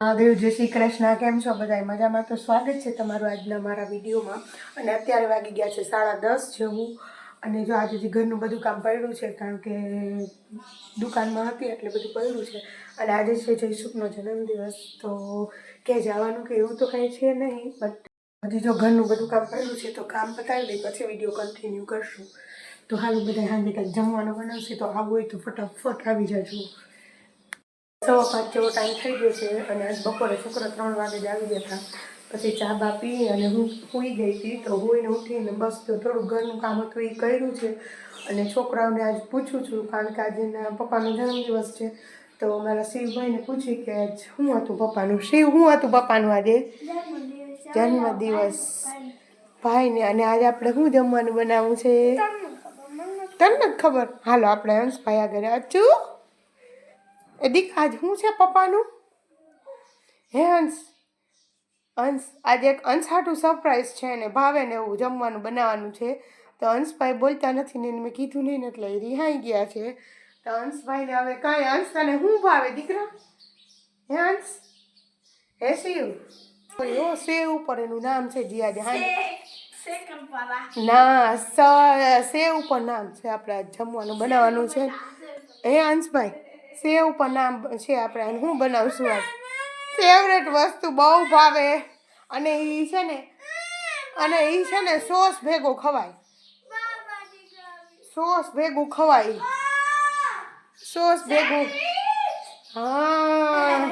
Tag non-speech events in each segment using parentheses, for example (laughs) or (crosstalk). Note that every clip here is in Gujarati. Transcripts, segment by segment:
મહાદેવ, જય શ્રી કૃષ્ણ, કેમ છો બધા મજામાં? તો સ્વાગત છે તમારું આજના મારા વિડીયોમાં. અને અત્યારે વાગી ગયા છે સાડા દસ જેવું અને જો આજે જે ઘરનું બધું કામ પડ્યું છે, કારણ કે દુકાનમાં હતી એટલે બધું પડ્યું છે. અને આજે છે જયસુખનો જન્મદિવસ, તો કે જવાનું કે એવું તો કંઈ છે નહીં બટ હજી જો ઘરનું બધું કામ પડ્યું છે, તો કામ પતાવી દઈ, પછી વીડિયો કન્ટિન્યુ કરશું. તો હાલ બધા સાંજે કંઈક જમવાનું બનાવશે, તો આવું હોય તો ફટાફટ આવી જાજો. સવા પાંચ જેવો ટાઈમ થઈ ગયો છે અને આજ બપોરે છોકરા ત્રણ વાગે જ આવી ગયા હતા. પછી ચા બા પી અને હું સૂઈ ગઈ હતી તો હોઈને ઉઠીને બસ તો થોડું ઘરનું કામ હતું એ કર્યું છે. અને છોકરાઓને આજ પૂછું છું કારણ કે આજે એના પપ્પાનો જન્મદિવસ છે. તો મારા શિવભાઈને પૂછી કે આજ શું હતું પપ્પાનું? શિવ શું હતું પપ્પાનું આજે? જન્મદિવસ. ભાઈને. અને આજે આપણે શું જમવાનું બનાવવું છે? તમને ખબર? હાલો આપણે હંસભાઈ આગળ અચું એ દીક આજ શું છે પપ્પાનું? હે અંશ અંશ આજે એક અંશ હાટું સરપ્રાઈઝ છે અને ભાવે ને એવું જમવાનું બનાવવાનું છે. તો અંશભાઈ બોલતા નથી ને મેં કીધું નહીં ને, એટલે રિહાઈ ગયા છે. તો અંશભાઈને હવે કાંઈ અંશ તને શું ભાવે દીકરા? હે અંશ હે શિવ? ઓ સેવ ઉપર એનું નામ છે જી આજે હા ના? સ સેવ ઉપર નામ છે આપણે જમવાનું બનાવવાનું છે. હે અંશભાઈ સેવ પણ નામ છે આપણે હું બનાવશું આજ. ફેવરેટ વસ્તુ બહુ ભાવે અને એ છે ને અને એ છે ને સોસ ભેગો ખવાય. સોસ ભેગું ખવાય. સોસ ભેગું. હા.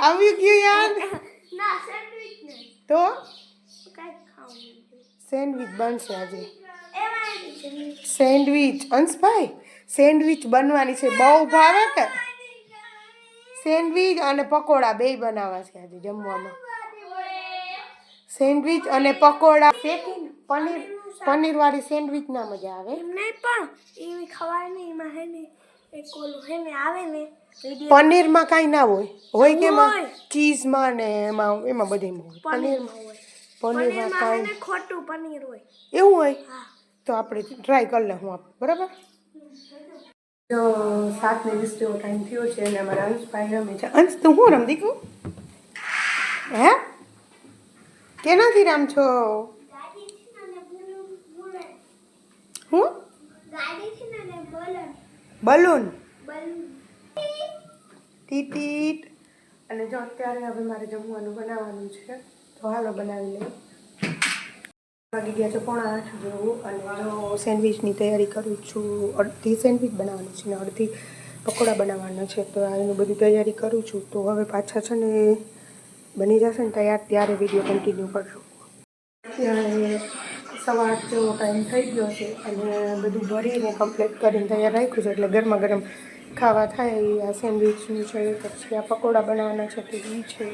આવી ગયું યાદ? તો? સેન્ડવિચ બનશે આજે. સેન્ડવિચ. અંશભાઈ? સેન્ડવિચ બનવાની છે. બહુ ભાવે કે? સેન્ડવિચ અને પકોડા બેય બનાવવા છે આજે જમવામાં. સેન્ડવિચ અને પકોડા. શેકીને પનીર પનીર વાળી સેન્ડવિચ ના મજા આવે. એમને પણ એવી ખવાય નહીં. એમાં હે ને એક ઓલું હે ને આવે ને પનીરમાં કાંઈ ના હોય. હોય કે એમાં. ચીઝમાં ને એમાં એમાં બધીમાં હોય. પનીરમાં હોય. પનીરમાં કાંઈ. ખોટું પનીર હોય. એવું હોય? તો આપણે ટ્રાય કરી લઉં આપણે બરાબર? જો સાત ને વીસ જેવો ટાઈમ થયો છે અને અમારા અંશભાઈ રમે છે. અંશ તું હું રમ દીકું હે? કેનાથી રમ છો? હું? બલૂન. ટીટીટ અને જો અત્યારે હવે મારે જમવાનું બનાવવાનું છે તો હાલો બનાવી લઈએ. વાગી ગયા છે પોણા આઠ. અને જો સેન્ડવિચની તૈયારી કરું છું. અડધી સેન્ડવિચ બનાવવાની છે ને અડધી પકોડા બનાવવાના છે. તો એનું બધી તૈયારી કરું છું. તો હવે પાછા છે ને બની જશે ને તૈયાર ત્યારે વીડિયો કન્ટિન્યુ કરશું. સવાર સવા જેવો ટાઈમ થઈ ગયો છે અને બધું ભરીને કમ્પ્લીટ કરીને તૈયાર રાખ્યું છે. એટલે ગરમા ગરમ ખાવા થાય આ સેન્ડવિચનું છે, પછી આ પકોડા બનાવવાના છે, તો એ છે.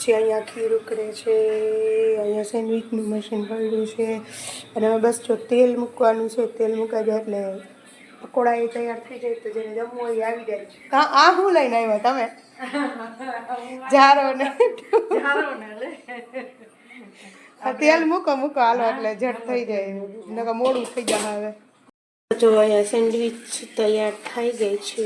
પછી અહીંયા ખીર ઉકરે છે અહીંયા સેન્ડવિચનું મશીન પડ્યું છે અને હવે બસ જો તેલ મૂકવાનું છે તેલ મૂકાઈ જાય એટલે પકોડા એ તૈયાર થઈ જાય તો જેને જમવું હોય એ આવી જાય. હા આ શું લઈને આવ્યા તમે? (laughs) જારો ને તેલ મૂકો મૂકો હાલો એટલે ઝટ થઈ જાય. નકર મોડું થઈ જાય હવે. જો અહીંયા સેન્ડવિચ તૈયાર થઈ ગઈ છે.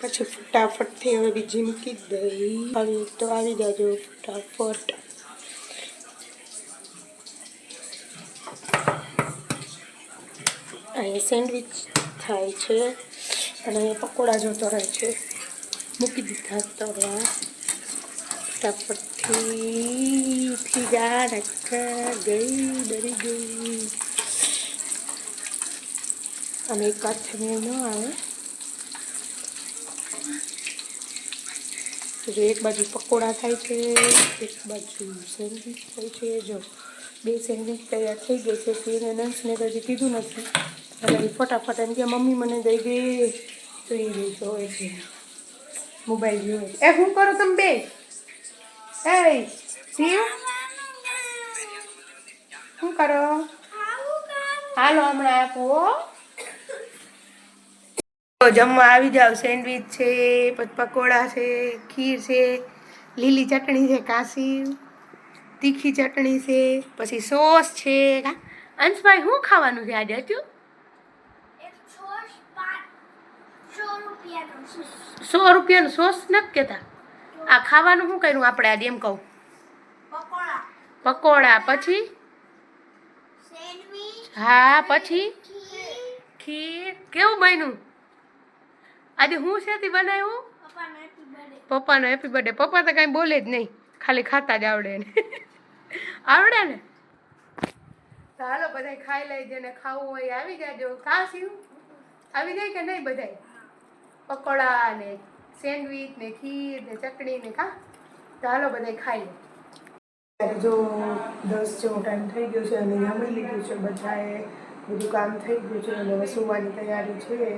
પછી ફટાફટથી હવે બીજી મૂકી દઈ આવી તો આવી જાજો ફટાફટ. અહીંયા સેન્ડવિચ થાય છે અને અહીંયા પકોડા જોતો રહે છે. મૂકી દીધા તળવા ફટાફટથી થી જા નક્કા ગઈ ડરી ગઈ અને એક હાથને ન આવે. જો એક બાજુ પકોડા થાય છે એક બાજુ સેન્ડવિચ થાય છે. જો બે સેન્ડવિચ તૈયાર થઈ ગઈ છે ફીર નંસને તો હજી કીધું નથી. અને ફટાફટ એમ કે મમ્મી મને દઈ દે. તો એ ગઈ જોવે છે. મોબાઈલ જોવે એ શું કરો તમે બે? એ શિવ શું કરો? હાલો હમણાં આપો. તો જમવા આવી જાવ. સેન્ડવિચ છે પછી પકોડા છે ખીર છે લીલી ચટણી છે કાશી તીખી ચટણી છે પછી સોસ છે. કા? અંશભાઈ શું ખાવાનું છે આજે હજુ સો રૂપિયાનો સોસ. નથી કહેતા આ ખાવાનું શું કર્યું આપણે આજે એમ કહું? પકોડા. પછી? હા પછી? ખીર. ખીર. કેવું બન્યું? આજે હું શેથી બનાવ્યું? પપ્પાનો હેપી બર્થડે પપ્પાનો હેપી બર્થડે પપ્પા તો કાંઈ બોલે જ નહીં. ખાલી ખાતા જ આવડે ને આવડે ને? તો હાલો બધા ખાઈ લઈ જેને ખાવું હોય આવી જાજો કા સીવું આવી જાય કે નહીં બધાય? પકોડા ને સેન્ડવીચ ને ખીર ને ચટણી ને ખા તો હાલો બધા ખાઈ લે. ત્યારે જો દસ જેવો ટાઈમ થઈ ગયો છે અને જમી લીધું છે બધાએ. બધું કામ થઈ ગયું છે અને હવે સુવાની તૈયારી છે.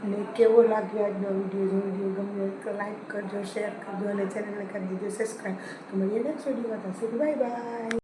અને કેવો લાગ્યો આજનો વીડિયો જો વીડિયો ગમ્યો તો લાઈક કરજો શેર કરજો અને ચેનલને કરી દીધો સબસ્ક્રાઈબ તો મળીએ નેક્સ્ટ વિડીયોમાં ત્યાં સુધી બાય બાય